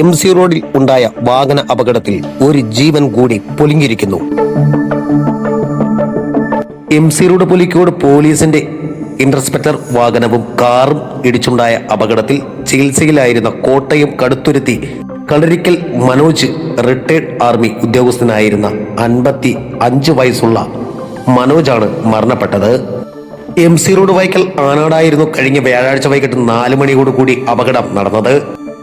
M C റോഡിൽ ഉണ്ടായ വാഹന അപകടത്തിൽ ഒരു ജീവൻ കൂടി പൊലിഞ്ഞിരിക്കുന്നു. എം സി റോഡ് പുലിക്കോട് പോലീസിന്റെ ഇന്റർസ്പെക്ടർ വാഹനവും കാറും ഇടിച്ചുണ്ടായ അപകടത്തിൽ ചികിത്സയിലായിരുന്ന കോട്ടയം കടുത്തുരുത്തി കളരിക്കൽ മനോജ് റിട്ടയർഡ് ആർമി ഉദ്യോഗസ്ഥനായിരുന്ന അൻപത്തി അഞ്ച് വയസ്സുള്ള മനോജാണ് മരണപ്പെട്ടത്. എം സി റോഡ് വൈക്കൽ ആനാടായിരുന്നു കഴിഞ്ഞ വ്യാഴാഴ്ച വൈകിട്ട് നാല് മണിയോടുകൂടി അപകടം നടന്നത്.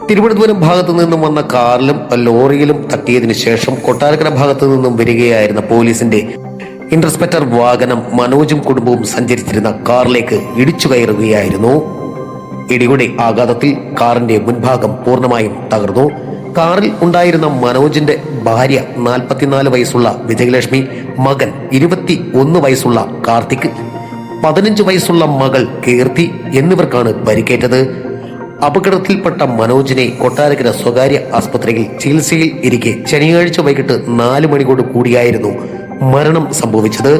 തിരുവനന്തപുരം ഭാഗത്തു നിന്നും വന്ന കാറിലും ലോറിയിലും തട്ടിയതിനു ശേഷം കൊട്ടാരക്കര ഭാഗത്തു നിന്നും വരികയായിരുന്ന പോലീസിന്റെ ഇന്റർസ്പെക്ടർ വാഹനം മനോജും കുടുംബവും സഞ്ചരിച്ചിരുന്ന കാറിലേക്ക് ഇടിച്ചു കയറുകയായിരുന്നു. ഇടിയുടെ ആഘാതത്തിൽ കാറിന്റെ മുൻഭാഗം പൂർണമായും തകർന്നു. കാറിൽ ഉണ്ടായിരുന്ന മനോജിന്റെ ഭാര്യ നാൽപ്പത്തിനാല് വയസ്സുള്ള വിജയലക്ഷ്മി മകൻ ഇരുപത്തി ഒന്ന് വയസ്സുള്ള കാർത്തിക് പതിനഞ്ച് വയസ്സുള്ള മകൾ കീർത്തി എന്നിവർക്കാണ് പരിക്കേറ്റത്. അപകടത്തിൽപ്പെട്ട മനോജിനെ കൊട്ടാരക്കര സ്വകാര്യ ആസ്പത്രിയിൽ ചികിത്സയിൽ ഇരിക്കെ ശനിയാഴ്ച വൈകിട്ട് നാല് മണിയോട് കൂടിയായിരുന്നു മരണം സംഭവിച്ചത്.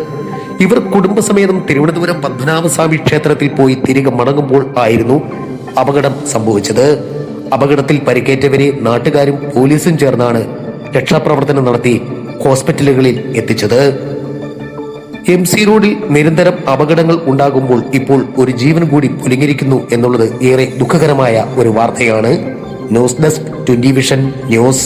ഇവർ കുടുംബസമേതം തിരുവനന്തപുരം പത്മനാഭസ്വാമി ക്ഷേത്രത്തിൽ പോയി തിരികെ മടങ്ങുമ്പോൾ ആയിരുന്നു അപകടം സംഭവിച്ചത്. അപകടത്തിൽ പരിക്കേറ്റവരെ നാട്ടുകാരും പോലീസും ചേർന്നാണ് രക്ഷാപ്രവർത്തനം നടത്തി ഹോസ്പിറ്റലുകളിൽ എത്തിച്ചത്. എം സി റോഡിൽ നിരന്തരം അപകടങ്ങൾ ഉണ്ടാകുമ്പോൾ ഇപ്പോൾ ഒരു ജീവൻ കൂടി പുലിങ്ങിരിക്കുന്നു എന്നുള്ളത് ഏറെ ദുഃഖകരമായ ഒരു വാർത്തയാണ്. News desk twenty vision news.